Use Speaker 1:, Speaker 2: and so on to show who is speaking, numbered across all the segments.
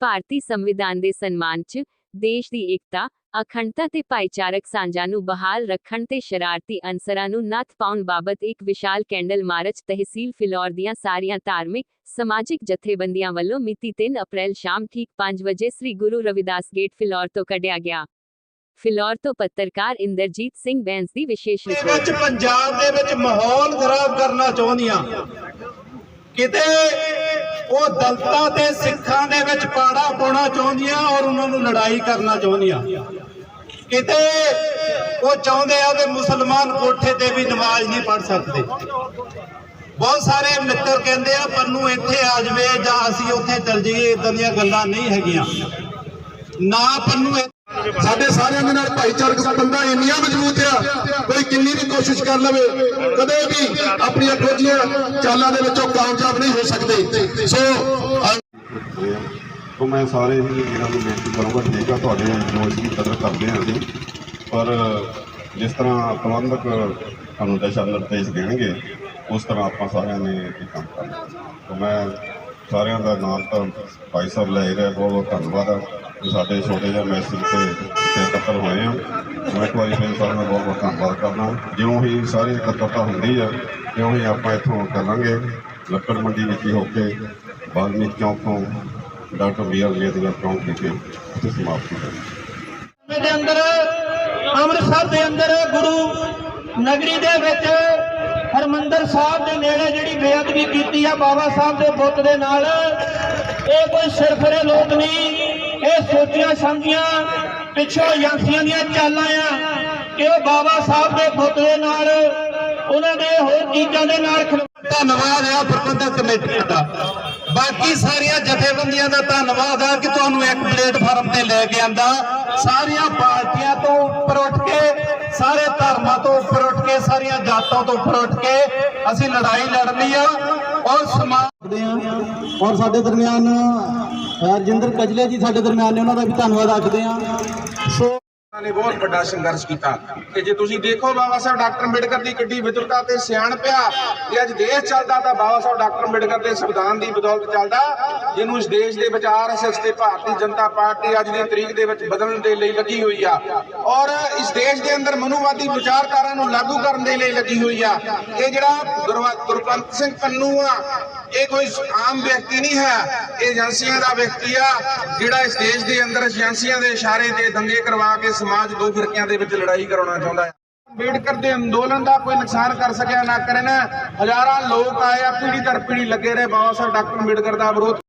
Speaker 1: ਭਾਰਤੀ ਸੰਵਿਧਾਨ ਦੇ ਸਨਮਾਨ 'ਚ ਦੇਸ਼ ਦੀ ਏਕਤਾ ਅਖੰਡਤਾ ਤੇ ਭਾਈਚਾਰਕ ਸਾਂਝਾਂ ਨੂੰ ਬਹਾਲ ਰੱਖਣ ਤੇ ਸ਼ਰਾਰਤੀ ਅਨਸਰਾਂ ਨੂੰ ਨੱਥ ਪਾਉਣ ਬਾਬਤ ਇੱਕ ਵਿਸ਼ਾਲ ਕੈਂਡਲ ਮਾਰਚ ਤਹਿਸੀਲ ਫਿਲੌਰ ਦੀਆਂ ਸਾਰੀਆਂ ਧਾਰਮਿਕ ਸਮਾਜਿਕ ਜਥੇਬੰਦੀਆਂ ਵੱਲੋਂ ਮਿਤੀ 3 ਅਪ੍ਰੈਲ ਸ਼ਾਮ ਠੀਕ 5 ਵਜੇ ਸ੍ਰੀ ਗੁਰੂ ਰਵਿਦਾਸ ਗੇਟ ਫਿਲੌਰ ਤੋਂ ਕੱਢਿਆ ਗਿਆ। ਫਿਲੌਰ ਤੋਂ ਪੱਤਰਕਾਰ ਇੰਦਰਜੀਤ ਸਿੰਘ ਬੈਂਸ ਦੀ ਵਿਸ਼ੇਸ਼ ਰਿਪੋਰਟ।
Speaker 2: ਵਿੱਚ ਪੰਜਾਬ ਦੇ ਵਿੱਚ ਮਾਹੌਲ ਖਰਾਬ ਕਰਨਾ ਚਾਹੁੰਦੀਆਂ। ਕਿਤੇ ਉਹ ਦਲਤਾਂ ਤੇ ਸਿੱਖਾਂ ਦੇ ਵਿੱਚ ਪਾੜਾ ਪਾਉਣਾ ਚਾਹੁੰਦੀਆਂ ਔਰ ਉਹਨਾਂ ਨੂੰ ਲੜਾਈ ਕਰਨਾ ਚਾਹੁੰਦੀਆਂ। ਕਿਤੇ ਉਹ ਚਾਹੁੰਦੇ ਆ ਕਿ ਮੁਸਲਮਾਨ ਕੋਠੇ ਤੇ ਵੀ ਨਮਾਜ਼ ਨਹੀਂ ਪੜ੍ਹ ਸਕਦੇ। ਬਹੁਤ ਸਾਰੇ ਮਿੱਤਰ ਕਹਿੰਦੇ ਆ, ਪੰਨੂ ਇੱਥੇ ਆ ਜਾਵੇ ਜਾਂ ਅਸੀਂ ਉੱਥੇ ਚੱਲ ਜਾਈਏ ਇਦਾਂ ਦੀਆਂ ਗੱਲਾਂ ਨਹੀਂ ਹੈਗੀਆਂ। ਨਾ ਪੰਨੂ
Speaker 3: ਸਾਡੇ ਸਾਰਿਆਂ ਦੇ ਨਾਲ ਭਾਈਚਾਰਕ ਸੰਬੰਧਾਂ ਇੰਨੀਆਂ ਮਜ਼ਬੂਤ ਆ, ਕੋਈ ਕਿੰਨੀ ਵੀ ਕੋਸ਼ਿਸ਼ ਕਰ ਲਵੇ, ਕਦੇ ਵੀ ਆਪਣੀਆਂ ਖੋਜੀਆਂ ਚਾਲਾਂ ਦੇ ਵਿੱਚੋਂ ਕਾਮਯਾਬ ਨਹੀਂ ਹੋ ਸਕਦੇ। ਸੋ
Speaker 4: ਤੋਂ ਮੈਂ ਸਾਰੇ ਹੀ ਵੀਰਾਂ ਨੂੰ ਬੇਨਤੀ ਕਰੂੰਗਾ, ਠੀਕ ਆ, ਤੁਹਾਡੇ ਨੋਇਸ ਦੀ ਕਦਰ ਕਰਦੇ ਹਾਂ ਅਸੀਂ। ਪਰ ਜਿਸ ਤਰ੍ਹਾਂ ਪ੍ਰਬੰਧਕ ਤੁਹਾਨੂੰ ਦਿਸ਼ਾ ਨਿਰਦੇਸ਼ ਦੇਣਗੇ, ਉਸ ਤਰ੍ਹਾਂ ਆਪਾਂ ਸਾਰਿਆਂ ਨੇ ਇਹ ਕੰਮ ਕਰਨਾ। ਤਾਂ ਮੈਂ ਸਾਰਿਆਂ ਦਾ ਨਾਮ ਤਾਂ ਭਾਈ ਸਾਹਿਬ ਲੈ ਰਹੇ, ਬਹੁਤ ਬਹੁਤ ਧੰਨਵਾਦ ਆ। ਸਾਡੇ ਛੋਟੇ ਜਿਹੇ ਮੈਸੇਜ ਤੇ ਤੇ ਇਕੱਤਰ ਹੋਏ ਆ। ਮੈਂ ਇੱਕ ਵਾਰੀ ਫਿਰ ਸਾਰਿਆਂ ਦਾ ਬਹੁਤ ਬਹੁਤ ਧੰਨਵਾਦ ਕਰਦਾ। ਜਿਉਂ ਹੀ ਸਾਰੀ ਇਕੱਤਰਤਾ ਹੁੰਦੀ ਆ, ਤਿਉਂ ਹੀ ਆਪਾਂ ਇੱਥੋਂ ਕਰਾਂਗੇ ਲੱਕੜ ਮੰਡੀ ਵਿੱਚ ਹੋ ਕੇ ਵਾਲਮੀਕ ਚੌਂਕ ਤੋਂ ਡਾਕਟਰ ਬੀ ਆਰ ਅੰਬੇਦਕਰ ਚੌਂਕ ਵਿਖੇ ਉੱਥੇ ਸਮਾਪਤੀ ਕਰਾਂਗੇ
Speaker 2: ਦੇ ਅੰਦਰ, ਅੰਮ੍ਰਿਤਸਰ ਦੇ ਅੰਦਰ ਗੁਰੂ ਨਗਰੀ ਦੇ ਵਿੱਚ ਹਰਮੰਦਰ ਸਾਹਿਬ ਦੇ ਨੇੜੇ ਜਿਹੜੀ ਬੇਅਦਬੀ ਕੀਤੀ ਆ ਬਾਬਾ ਸਾਹਿਬ ਦੇ ਬੁੱਤ ਦੇ ਨਾਲ, ਇਹ ਕੋਈ ਸਿਰਫਰੇ ਲੋਕ ਨਹੀਂ, ਇਹ ਸੋਚੀਆਂ ਸਮਝੀਆਂ ਪਿੱਛੋਂ ਏਜੰਸੀਆਂ ਦੀਆਂ ਚਾਲਾਂ ਆ ਕਿ ਉਹ ਬਾਬਾ ਸਾਹਿਬ ਦੇ ਬੁੱਤ ਦੇ ਨਾਲ, ਉਹਨਾਂ ਦੇ ਹੋਰ ਚੀਜ਼ਾਂ ਦੇ ਨਾਲ ਖਿਲ- ਧੰਨਵਾਦ ਆ ਪ੍ਰਬੰਧਕ ਕਮੇਟੀ ਦਾ। ਬਾਕੀ ਸਾਰੀਆਂ ਜਥੇਬੰਦੀਆਂ ਦਾ ਧੰਨਵਾਦ ਆ ਕਿ ਤੁਹਾਨੂੰ ਇੱਕ ਪਲੇਟਫਾਰਮ ਤੇ ਲੈ ਕੇ ਆਂਦਾ। ਸਾਰੀਆਂ ਪਾਰਟੀਆਂ ਤੋਂ ਉੱਪਰ ਉੱਠ ਕੇ ਸਾਰੇ ਧਰਮਾਂ ਤੋਂ ਉੱਪਰ ਉੱਠ ਕੇ ਸਾਰੀਆਂ ਜਾਤਾਂ ਤੋਂ ਉੱਪਰ ਉੱਠ ਕੇ ਅਸੀਂ ਲੜਾਈ ਲੜਨੀ ਆ ਔਰ ਸਮਾਜ
Speaker 5: ਕਰਦੇ ਹਾਂ। ਔਰ ਸਾਡੇ ਦਰਮਿਆਨ ਅ, ਰਜਿੰਦਰ ਕਜਲੇ ਜੀ ਸਾਡੇ ਦਰਮਿਆਨ ਨੇ ਉਹਨਾਂ ਦਾ ਵੀ ਧੰਨਵਾਦ ਆਖਦੇ ਹਾਂ। ਸੋ
Speaker 6: ਨੇ ਬਹੁਤ ਵੱਡਾ ਸੰਘਰਸ਼ ਕੀਤਾ। ਕਿ ਜੇ ਤੁਸੀਂ ਦੇਖੋ ਬਾਬਾ ਸਾਹਿਬ ਡਾਕਟਰ ਅੰਬੇਡਕਰ ਦੀ ਕਿੱਡੀ ਵਿਦੁਰਤਾ ਤੇ ਸਿਆਣ ਜੇ ਅੱਜ ਦੇਸ਼ ਚੱਲਦਾ ਤਾਂ ਬਾਬਾ ਸਾਹਿਬ ਡਾਕਟਰ ਅੰਬੇਡਕਰ ਦੇ ਸੰਵਿਧਾਨ ਦੀ ਬਦੌਲਤ ਚੱਲਦਾ, ਜਿਹਨੂੰ ਇਸ ਦੇਸ਼ ਦੇ ਵਿੱਚ ਆਰਐਸਐਸ ਤੇ ਭਾਰਤੀ ਜਨਤਾ ਪਾਰਟੀ ਅੱਜ ਦੀ ਤਰੀਕ ਦੇ ਵਿੱਚ ਬਦਲਣ ਦੇ ਲਈ ਲੱਗੀ ਹੋਈ ਆ। ਔਰ ਇਸ ਦੇਸ਼ ਦੇ ਅੰਦਰ ਮਨੂਵਾਦੀ ਵਿਚਾਰਧਾਰਾ ਨੂੰ ਲਾਗੂ ਕਰਨ ਦੇ ਲਈ ਲੱਗੀ ਹੋਈ ਆ। ਇਹ ਜਿਹੜਾ ਗੁਰਵਾ- ਗੁਰਪੰਥ ਸਿੰਘ ਪੰਨੂ ਆ, ਇਹ ਕੋਈ ਆਮ ਵਿਅਕਤੀ ਨਹੀਂ ਹੈ। ਇਹ ਏਜੰਸੀਆਂ ਦਾ ਵਿਅਕਤੀ ਆ, ਜਿਹੜਾ ਇਸ ਦੇਸ਼ ਦੇ ਅੰਦਰ ਏਜੰਸੀਆਂ ਦੇ ਇਸ਼ਾਰੇ ਤੇ ਦੰਗੇ ਕਰਵਾ ਕੇ ਸਮਾਜ ਦੋ ਫਿਰਕਿਆਂ ਦੇ ਵਿੱਚ ਲੜਾਈ ਕਰਾਉਣਾ ਚਾਹੁੰਦਾ ਹੈ। ਅੰਬੇਡਕਰ ਦੇ ਅੰਦੋਲਨ ਦਾ ਕੋਈ ਨੁਕਸਾਨ ਕਰ ਸਕਿਆ ਨਾ ਕਰਨ। ਹਜ਼ਾਰਾਂ ਲੋਕ ਆਏ ਆ ਪੀੜੀ ਦਰ ਪੀੜੀ ਲੱਗੇ ਰਹੇ। ਬਾਬਾ ਸਾਹਿਬ ਡਾਕਟਰ ਅੰਬੇਡਕਰ ਦਾ ਵਿਰੋਧ।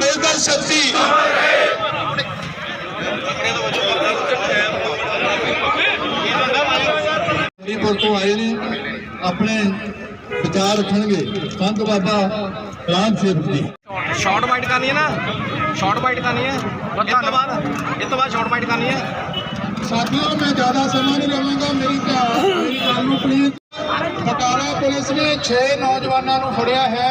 Speaker 3: ਸ਼ਕਤੀ।
Speaker 5: ਹਰੀਪੁਰ ਤੋਂ ਆਏ ਨੇ ਆਪਣੇ ਵਿਚਾਰ ਰੱਖਣਗੇ ਸੰਤ ਬਾਬਾ ਰਾਮ ਸੇਵਕ ਜੀ।
Speaker 6: ਸ਼ਾਰਟ ਬਾਈਟ ਕਰਨੀ ਹੈ ਨਾ? ਸ਼ਾਰਟ ਬਾਈਟ ਕਰਨੀ ਹੈ? ਇਸ ਤੋਂ ਬਾਅਦ ਇਸ ਤੋਂ ਬਾਅਦ ਸ਼ਾਰਟ ਬਾਈਟ ਕਰਨੀ ਹੈ?
Speaker 3: ਸਾਥੀਓ ਮੈਂ ਜ਼ਿਆਦਾ ਸਮਾਂ ਨਹੀਂ ਲਵਾਂਗਾ ਮੇਰੀ ਮੇਰੀ ਗੱਲ ਨੂੰ ਪਲੀਜ਼ ਬਟਾਲਾ ਪੁਲਿਸ ਨੇ 6 ਨੌਜਵਾਨਾਂ ਨੂੰ ਫੜਿਆ ਹੈ।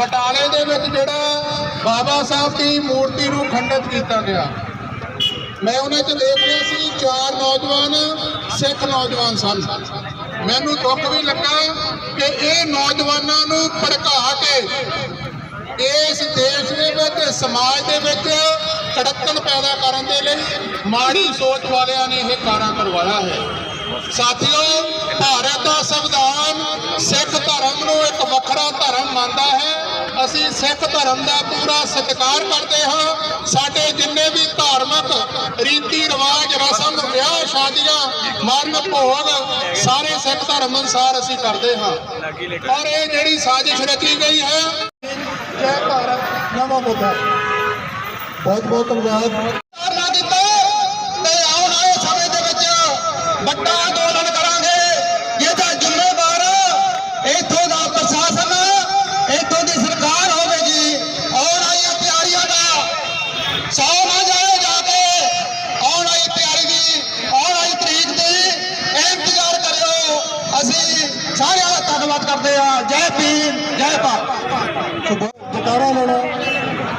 Speaker 3: ਬਟਾਲੇ ਦੇ ਵਿੱਚ ਜਿਹੜਾ ਬਾਬਾ ਸਾਹਿਬ ਦੀ ਮੂਰਤੀ ਨੂੰ ਖੰਡਿਤ ਕੀਤਾ ਗਿਆ। ਮੈਂ ਉਹਨਾਂ 'ਚ ਦੇਖ ਰਿਹਾ ਸੀ, ਚਾਰ ਨੌਜਵਾਨ, ਸਿੱਖ ਨੌਜਵਾਨ ਸਨ। ਮੈਨੂੰ ਦੁੱਖ ਵੀ ਲੱਗਾ ਕਿ ਇਹ ਨੌਜਵਾਨਾਂ ਨੂੰ ਭੜਕਾ ਕੇ ਇਸ ਦੇਸ਼ ਦੇ ਵਿੱਚ, ਸਮਾਜ ਦੇ ਵਿੱਚ ਕੜਕਣ ਪੈਦਾ ਕਰਨ ਦੇ ਲਈ ਮਾੜੀ ਸੋਚ ਵਾਲਿਆਂ ਨੇ ਇਹ ਕਾਰਾਂ ਕਰਵਾਇਆ ਹੈ। ਸਾਥੀਓ, ਭਾਰਤ ਦਾ ਸੰਵਿਧਾਨ ਸਿੱਖ ਧਰਮ ਨੂੰ ਇੱਕ ਵੱਖਰਾ ਧਰਮ ਮੰਨਦਾ ਹੈ। ਅਸੀਂ ਸਿੱਖ ਧਰਮ ਦਾ ਪੂਰਾ ਸਤਿਕਾਰ ਕਰਦੇ ਹਾਂ। ਸਾਡੇ ਜਿੰਨੇ ਵੀ ਧਾਰਮਿਕ ਰੀਤੀ ਰਿਵਾਜ ਰਸਮ ਵਿਆਹ ਸ਼ਾਦੀਆਂ ਮਰਨ ਭੋਗ ਸਾਰੇ ਸਿੱਖ ਧਰਮ ਅਨੁਸਾਰ ਅਸੀਂ ਕਰਦੇ ਹਾਂ। ਔਰ ਇਹ ਜਿਹੜੀ ਸਾਜ਼ਿਸ਼ ਰਚੀ ਗਈ ਹੈ ਜੈ ਭਾਰਤ ਨਮੋ ਬੁੱਧਾ
Speaker 5: ਬਹੁਤ ਬਹੁਤ ਧੰਨਵਾਦ।
Speaker 3: ਤੇ ਆਉਣ ਵਾਲੇ ਸਮੇਂ ਦੇ ਵਿੱਚ ਵੱਡਾ ਅੰਦੋਲਨ ਕਰਾਂਗੇ ਇਹਦਾ ਜ਼ਿੰਮੇਵਾਰ ਇੱਥੋਂ ਦਾ ਪ੍ਰਸ਼ਾਸਨ ਇੱਥੋਂ ਦੀ ਸਰਕਾਰ ਹੋਵੇਗੀ ਆਉਣ ਵਾਲੀਆਂ ਤਿਆਰੀਆਂ ਦਾ ਸੌ ਨਾ ਜਾਏ ਜਾ ਕੇ ਆਉਣ ਵਾਲੀ ਤਿਆਰੀ ਦੀ ਆਉਣ ਵਾਲੀ ਤਰੀਕ ਦੀ ਇੰਤਜ਼ਾਰ ਕਰਿਓ ਅਸੀਂ ਸਾਰਿਆਂ ਦਾ ਧੰਨਵਾਦ ਕਰਦੇ ਹਾਂ ਜੈ ਭੀਮ ਜੈ ਭਾਰਤ
Speaker 5: ਜਕਾਰਾ ਲੈਣਾ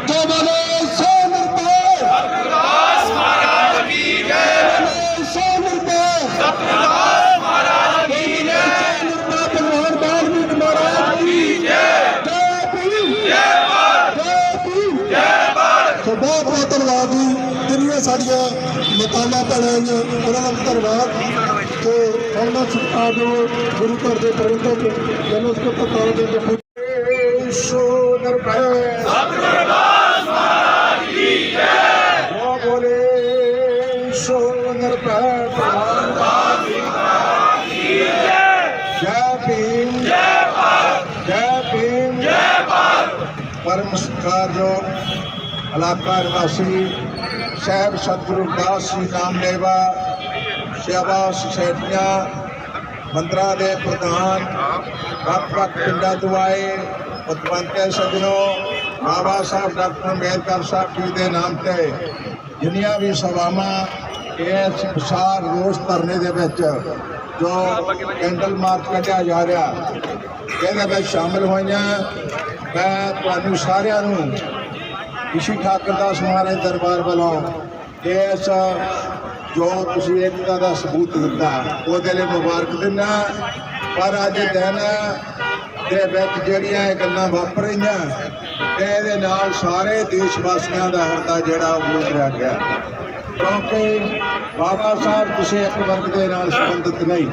Speaker 3: ਜੋ ਬੋਲੇ ਸੋ ਨਿਰਭੈ ਸਤਿਗੁਰਾਂ ਮਹਾਰਾਜ ਕੀ ਜੈ ਬੋਲੇ ਸੋ ਨਿਰਭੈ ਸਤਿਗੁਰਾਂ ਮਹਾਰਾਜ ਕੀ ਜੈ ਨਿਰਭੈ ਭਗਵਾਨ ਵਾਲਮੀਕ ਮਹਾਰਾਜ ਕੀ ਜੈ ਜੈ ਭੀਮ ਜੈ ਭਾਰਤ ਜੈ ਭੀਮ ਜੈ
Speaker 5: ਸੋ ਬਹੁਤ ਬਹੁਤ ਧੰਨਵਾਦ ਜੀ ਜਿੰਨੀਆਂ ਸਾਡੀਆਂ ਮਤਾਵਾਂ ਭੈਣਾਂ ਨੇ ਉਹਨਾਂ ਦਾ ਧੰਨਵਾਦ ਤੇ ਹੁਣ ਮੈਂ ਸਤਿਕਾਰ ਜੋ ਗੁਰੂ ਘਰ ਦੇ ਪ੍ਰਬੰਧਕ ਜਨਰਲ ਸਕੱਤਰ ਦੇ ਜੱਫੇ
Speaker 3: ਸੋ ਨਿਰਭੈ। ਸਤਿਗੁਰਾਂ ਮਹਾਰਾਜ ਕੀ ਜੈ। ਜੋ ਬੋਲੇ, ਸੋ ਨਿਰਭੈ। ਭਗਵਾਨ ਵਾਲਮੀਕ ਕੀ ਜੈ ਜੈ ਭੀਮ। ਜੈ ਭਾਰਤ ਜੈ ਭੀਮ ਜੈ ਭਾਰਤ ਪਰਮ ਸਤਿਕਾਰਯੋਗ ਇਲਾਕਾ ਨਿਵਾਸੀ, ਸਾਹਿਬ ਸਤਿਗੁਰੂ ਦਾਸ ਜੀ ਨਾਮਲੇਵਾ ਸੇਵਾ ਸੁਸਾਇਟੀਆਂ ਮੰਦਰਾਂ ਦੇ ਪ੍ਰਧਾਨ ਵੱਖ ਵੱਖ ਪਿੰਡਾਂ ਤੋਂ ਆਏ ਪਤਵੰਤੇ ਸੱਜਣੋ, ਬਾਬਾ ਸਾਹਿਬ ਡਾਕਟਰ ਅੰਬੇਦਕਰ ਸਾਹਿਬ ਜੀ ਦੇ ਨਾਮ ਤੇ ਜਿੰਨੀਆਂ ਵੀ ਸਭਾਵਾਂ ਇਸ ਵਿਸ਼ਾਲ ਰੋਸ ਧਰਨੇ ਦੇ ਵਿੱਚ ਜੋ ਕੈਂਡਲ ਮਾਰਚ ਕੱਢਿਆ ਜਾ ਰਿਹਾ, ਇਹਦੇ ਵਿੱਚ ਸ਼ਾਮਲ ਹੋਈਆਂ, ਮੈਂ ਤੁਹਾਨੂੰ ਸਾਰਿਆਂ ਨੂੰ ਰਿਸ਼ੀ ਠਾਕਰ ਦਾਸ ਮਹਾਰਾਜ ਦਰਬਾਰ ਵੱਲੋਂ ਇਸ ਜੋ ਤੁਸੀਂ ਏਕਤਾ ਦਾ ਸਬੂਤ ਦਿੱਤਾ, ਉਹਦੇ ਲਈ ਮੁਬਾਰਕ ਦਿੰਦਾ ਪਰ ਅੱਜ ਦਿਨ ਦੇ ਵਿੱਚ ਜਿਹੜੀਆਂ ਇਹ ਗੱਲਾਂ ਵਾਪਰ ਰਹੀਆਂ, ਤੇ ਇਹਦੇ ਨਾਲ ਸਾਰੇ ਦੇਸ਼ ਵਾਸੀਆਂ ਦਾ ਹਿਰਦਾ ਜਿਹੜਾ ਉਹ ਬੋਲ ਗਿਆ। ਕਿਉਂਕਿ ਬਾਬਾ ਸਾਹਿਬ ਕਿਸੇ ਇੱਕ ਵਰਗ ਦੇ ਨਾਲ ਸੰਬੰਧਿਤ ਨਹੀਂ।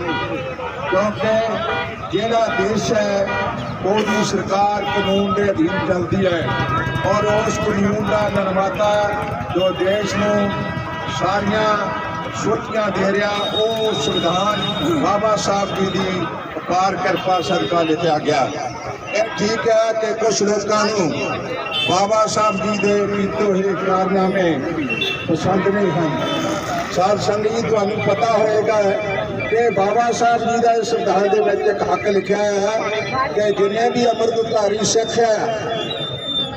Speaker 3: ਕਿਉਂਕਿ ਜਿਹੜਾ ਦੇਸ਼ ਹੈ, ਉਹਦੀ ਸਰਕਾਰ ਕਾਨੂੰਨ ਦੇ ਅਧੀਨ ਚੱਲਦੀ ਹੈ। ਔਰ ਉਸ ਕਾਨੂੰਨ ਦਾ ਨਿਰਮਾਤਾ ਜੋ ਦੇਸ਼ ਨੂੰ ਸਾਰੀਆਂ ਸੁਰੱਖਿਆ ਦੇ ਰਿਹਾ ਉਹ ਸੰਵਿਧਾਨ ਬਾਬਾ ਸਾਹਿਬ ਜੀ ਦੀ ਅਪਾਰ ਕਿਰਪਾ ਸਦਕਾ ਲਿਖਿਆ ਗਿਆ। ਇਹ ਠੀਕ ਹੈ ਕਿ ਕੁਝ ਲੋਕਾਂ ਨੂੰ ਬਾਬਾ ਸਾਹਿਬ ਜੀ ਦੇ ਕੀਤੇ ਹੋਏ ਕਾਰਨਾਮੇ ਪਸੰਦ ਨਹੀਂ ਹਨ। ਸਾਧ ਸੰਗਤ ਜੀ ਤੁਹਾਨੂੰ ਪਤਾ ਹੋਏਗਾ ਕਿ ਬਾਬਾ ਸਾਹਿਬ ਜੀ ਦਾ ਇਸ ਸੰਵਿਧਾਨ ਦੇ ਵਿੱਚ ਇੱਕ ਹੱਕ ਲਿਖਿਆ ਹੈ ਕਿ ਜਿੰਨੇ ਵੀ ਅੰਮ੍ਰਿਤਧਾਰੀ ਸਿੱਖ ਹੈ।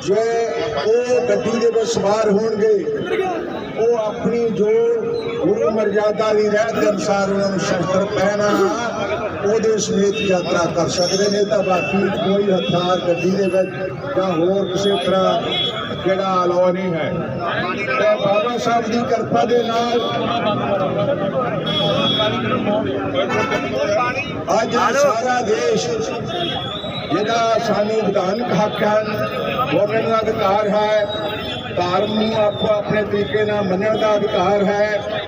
Speaker 3: ਜੋ ਉਹ ਗੱਡੀ ਦੇ ਵਿੱਚ ਸਵਾਰ ਹੋਣਗੇ, ਉਹ ਆਪਣੀ ਜੋ ਗੁਰੂ ਮਰਜ਼ਾਦਾ ਦੀ ਰਹਿਤ ਦੇ ਅਨੁਸਾਰ ਉਹਨਾਂ ਨੂੰ ਸ਼ਸਤਰ ਪਹਿਨਾ ਉਹਦੇ ਸਮੇਤ ਯਾਤਰਾ ਕਰ ਸਕਦੇ ਨੇ। ਤਾਂ ਬਾਕੀ ਕੋਈ ਹਥਿਆਰ ਗੱਡੀ ਦੇ ਵਿੱਚ ਜਾਂ ਹੋਰ ਕਿਸੇ ਤਰ੍ਹਾਂ ਜਿਹੜਾ ਅਲਾਉ ਨਹੀਂ ਹੈ। ਤੇ ਬਾਬਾ ਸਾਹਿਬ ਦੀ ਕਿਰਪਾ ਦੇ ਨਾਲ ਅੱਜ ਸਾਰਾ ਦੇਸ਼ ਜਿਹੜਾ ਸਾਨੂੰ ਵਿਧਾਨਕ ਹੱਕ ਹਨ ਬੋਲਣ ਦਾ ਅਧਿਕਾਰ ਹੈ ਧਰਮ ਨੂੰ ਆਪੋ ਆਪਣੇ ਤਰੀਕੇ ਨਾਲ ਮੰਨਣ ਦਾ ਅਧਿਕਾਰ ਹੈ।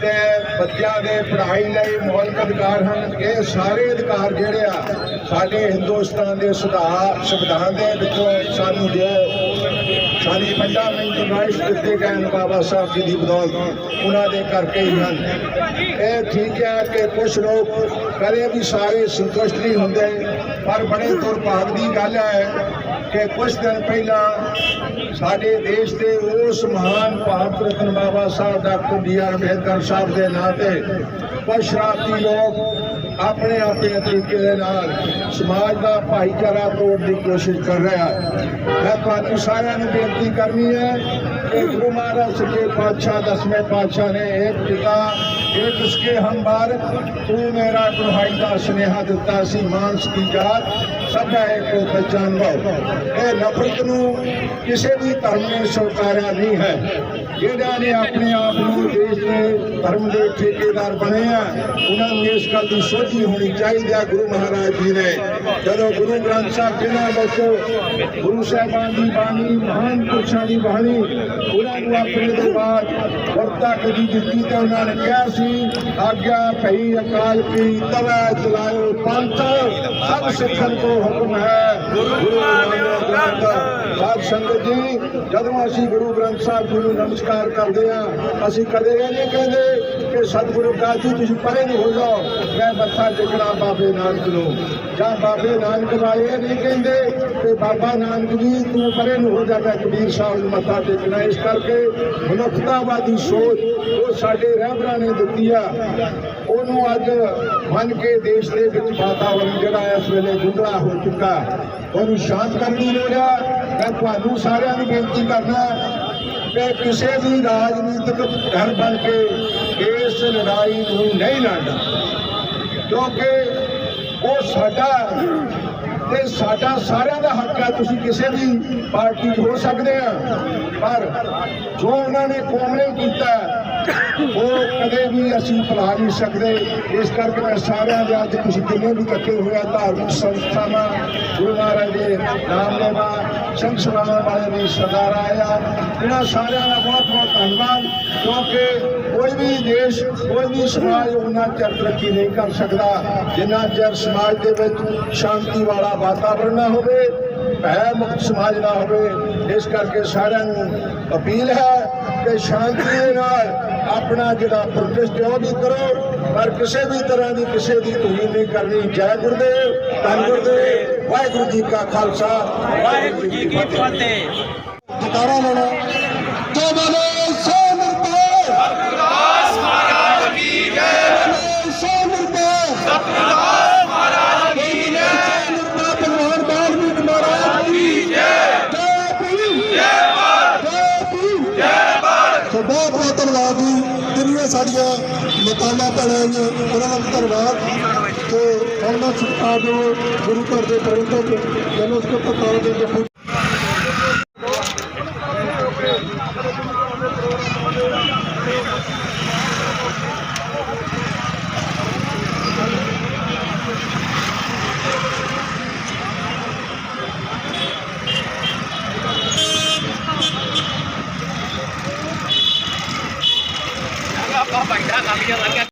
Speaker 3: ਤੇ ਬੱਚਿਆਂ ਦੇ ਪੜ੍ਹਾਈ ਲਈ ਮੌਲਿਕ ਅਧਿਕਾਰ ਹਨ। ਇਹ ਸਾਰੇ ਅਧਿਕਾਰ ਜਿਹੜੇ ਆ, ਸਾਡੇ ਹਿੰਦੁਸਤਾਨ ਦੇ ਸੁਧਾਰ ਸੰਵਿਧਾਨ ਦੇ ਵਿੱਚੋਂ ਸਾਨੂੰ ਜੋ ਸਾਡੀ ਫੰਡਾਮੈਂਟਲ ਰਾਈਟਸ ਦਿੱਤੇ ਗਏ ਹਨ ਬਾਬਾ ਸਾਹਿਬ ਜੀ ਦੀ ਬਦੌਲਤ। ਉਹਨਾਂ ਦੇ ਕਰਕੇ ਹੀ ਹਨ। ਇਹ ਠੀਕ ਹੈ ਕਿ ਕੁਝ ਲੋਕ ਕਦੇ ਵੀ ਸਾਰੇ ਸੰਤੁਸ਼ਟ ਨਹੀਂ ਹੁੰਦੇ, ਪਰ ਬੜੇ ਦੁਰਭਾਗ ਦੀ ਗੱਲ ਹੈ ਕਿ ਕੁਝ ਦਿਨ ਪਹਿਲਾਂ ਸਾਡੇ ਦੇਸ਼ ਦੇ ਉਸ ਮਹਾਨ Bharat Ratna Baba Sahib, doctor B R Ambedkar Sahib ਦੇ ਨਾਂ ਤੇ ਕੁਝ ਸ਼ਰਾਰਤੀ ਲੋਕ ਆਪਣੇ ਆਪਣੇ ਤਰੀਕੇ ਦੇ ਨਾਲ ਸਮਾਜ ਦਾ ਭਾਈਚਾਰਾ ਤੋੜਨ ਦੀ ਕੋਸ਼ਿਸ਼ ਕਰ ਰਿਹਾ ਹੈ ਮੈਂ ਤੁਹਾਨੂੰ ਸਾਰਿਆਂ ਨੂੰ ਬੇਨਤੀ ਕਰਨੀ ਹੈ ਕਿ ਗੁਰੂ ਮਹਾਰਾਜ ਸੱਚੇ ਪਾਤਸ਼ਾਹ, ਦਸਵੇਂ ਪਾਤਸ਼ਾਹ ਨੇ ਇੱਕ ਪਿਤਾ, ਇੱਕ ਉਸਕੇ ਹਮ ਬਾਰਕ ਤੂੰ ਮੇਰਾ ਦੁਹਾਈ ਦਾ ਸੁਨੇਹਾ ਦਿੱਤਾ ਸੀ, ਮਾਨਸ ਦੀ ਜਾਤ। ਸਭ ਦਾ ਇੱਕ ਪਹਿਚਾਨ ਲਓ ਇਹ ਨਫ਼ਰਤ ਨੂੰ ਕਿਸੇ ਵੀ ਧਰਮ ਨੇ ਸਵੀਕਾਰਿਆ ਨਹੀਂ ਹੈ। ਜਿਹੜਾ ਨੇ ਆਪਣੇ ਆਪ ਨੂੰ ਦੇਸ਼ ਦੇ ਧਰਮ ਦੇ ਠੇਕੇਦਾਰ ਬਣੇ ਆ, ਉਹਨਾਂ ਨੂੰ ਇਸ ਗੱਲ ਦੀ ਸੋਝੀ ਹੋਣੀ ਚਾਹੀਦੀ ਹੈ ਗੁਰੂ ਮਹਾਰਾਜ ਜੀ ਨੇ। ਜਦੋਂ ਗੁਰੂ ਗ੍ਰੰਥ ਸਾਹਿਬ ਜਿਨ੍ਹਾਂ ਵਿੱਚ ਗੁਰੂ ਸਾਹਿਬਾਨ ਦੀ ਬਾਣੀ, ਮਹਾਨ ਪੁਰਸ਼ਾਂ ਦੀ ਬਾਣੀ, ਉਹਨਾਂ ਨੂੰ ਆਪਣੇ ਦਰਬਾਰ ਵਰਤਾ ਕਦੀ ਦਿੱਤੀ ਤਾਂ ਉਹਨਾਂ ਨੇ ਕਿਹਾ ਸੀ, ਆਗਿਆ ਭਈ ਅਕਾਲ ਕੀ ਤਵੈ ਚਲਾਇਓ ਪੰਥ, ਸਭ ਸਿੱਖਣ ਕੋ ਹੁਕਮ ਹੈ। ਗੁਰੂ ਨਾਨਕ ਗ੍ਰੰਥ। ਸਾਧ ਸੰਗਤ ਜੀ, ਜਦੋਂ ਅਸੀਂ ਗੁਰੂ ਗ੍ਰੰਥ ਸਾਹਿਬ ਜੀ ਨੂੰ ਨਮਸਕਾਰ ਕਰਦੇ ਹਾਂ, ਅਸੀਂ ਕਦੇ ਇਹ ਨਹੀਂ ਕਹਿੰਦੇ ਕਿ ਸਤਿਗੁਰੂ ਦਾ ਤੁਸੀਂ ਪਰੇ ਨੂੰ ਹੋ ਜਾਓ, ਮੈਂ ਮੱਥਾ ਟੇਕਣਾ ਬਾਬੇ ਨਾਨਕ ਨੂੰ। ਜਾਂ ਬਾਬੇ ਨਾਨਕ ਵਾਲੇ ਇਹ ਨਹੀਂ ਕਹਿੰਦੇ ਕਿ ਬਾਬਾ ਨਾਨਕ ਜੀ, ਤੂੰ ਪਰੇ ਨੂੰ ਹੋ ਜਾ, ਮੈਂ ਕਬੀਰ ਸਾਹਿਬ ਨੂੰ ਮੱਥਾ ਟੇਕਣਾ। ਇਸ ਕਰਕੇ ਮਨੁੱਖਤਾਵਾਦੀ ਸੋਚ ਉਹ ਸਾਡੇ ਰਹਿਬਰਾਂ ਨੇ ਦਿੱਤੀ ਆ। ਉਹਨੂੰ ਅੱਜ ਮੰਨ ਕੇ ਦੇਸ਼ ਦੇ ਵਿੱਚ ਵਾਤਾਵਰਣ ਜਿਹੜਾ ਇਸ ਵੇਲੇ ਗੁੰਗਲਾ ਹੋ ਚੁੱਕਾ ਉਹਨੂੰ ਸ਼ਾਂਤ ਕਰਨ ਦੀ ਲੋੜ ਹੈ ਮੈਂ ਤੁਹਾਨੂੰ ਸਾਰਿਆਂ ਨੂੰ ਬੇਨਤੀ ਕਰਨਾ ਕਿ ਕਿਸੇ ਵੀ ਰਾਜਨੀਤਿਕ ਧਿਰ ਬਣ ਕੇ ਇਸ ਲੜਾਈ ਨੂੰ ਨਹੀਂ ਲੜਨਾ। ਕਿਉਂਕਿ ਉਹ ਸਾਡਾ ਤੇ ਸਾਡਾ ਸਾਰਿਆਂ ਦਾ ਹੱਕ ਹੈ। ਤੁਸੀਂ ਕਿਸੇ ਵੀ ਪਾਰਟੀ 'ਚ ਹੋ ਸਕਦੇ ਆ। ਪਰ ਜੋ ਉਹਨਾਂ ਨੇ ਕੌਮ ਨੇ ਕੀਤਾ ਉਹ ਕਦੇ ਵੀ ਅਸੀਂ ਭੁਲਾ ਨਹੀਂ ਸਕਦੇ। ਇਸ ਕਰਕੇ ਮੈਂ ਸਾਰਿਆਂ ਦੇ ਅੱਜ ਤੁਸੀਂ ਜਿੰਨੇ ਵੀ ਇਕੱਠੇ ਹੋਏ ਆ, ਧਾਰਮਿਕ ਸੰਸਥਾਵਾਂ, ਗੁਰੂ ਮਹਾਰਾਜ ਦੇ ਨਾਮ ਲੈਵਾ ਸਿੰਘ ਸਭਾਵਾਂ ਵਾਲੇ ਵੀ ਸਰਦਾਰ ਆਇਆ ਇਹਨਾਂ ਸਾਰਿਆਂ ਦਾ ਬਹੁਤ ਬਹੁਤ ਧੰਨਵਾਦ, ਕਿਉਂਕਿ ਕੋਈ ਵੀ ਦੇਸ਼, ਕੋਈ ਵੀ ਸਮਾਜ ਉਹਨਾਂ ਚਿਰ ਤਰੱਕੀ ਨਹੀਂ ਕਰ ਸਕਦਾ, ਜਿੰਨਾ ਚਿਰ ਸਮਾਜ ਦੇ ਵਿੱਚ ਸ਼ਾਂਤੀ ਵਾਲਾ ਵਾਤਾਵਰਣ ਨਾ ਹੋਵੇ ਭੈ ਮੁਕਤ ਸਮਾਜ ਨਾ ਹੋਵੇ। ਇਸ ਕਰਕੇ ਸਾਰਿਆਂ ਨੂੰ ਅਪੀਲ ਹੈ ਕਿ ਸ਼ਾਂਤੀ ਦੇ ਨਾਲ ਆਪਣਾ ਜਿਹੜਾ ਪ੍ਰੋਟੈਸਟ ਹੈ ਉਹ ਵੀ ਕਰੋ। ਪਰ ਕਿਸੇ ਵੀ ਤਰ੍ਹਾਂ ਦੀ ਕਿਸੇ ਦੀ ਤੋਹੀਨ ਨਹੀਂ ਕਰਨੀ। ਜੈ ਗੁਰਦੇਵ ਧੰਨ ਗੁਰਦੇਵ ਵਾਹਿਗੁਰੂ ਜੀ ਕਾ ਖਾਲਸਾ ਵਾਹਿਗੁਰੂ ਜੀ ਕੀ ਫਤਿਹ।
Speaker 5: ਜਕਾਰਾ ਲੈਣਾ। ਜੋ ਬੋਲੇ आज सत्कार जो गुरु घर के प्रबंधक मैंने उसको पता दें ਬਾਬਾ ਬੈਠਾ ਕਾਲੀਆਂ ਲੱਗਿਆ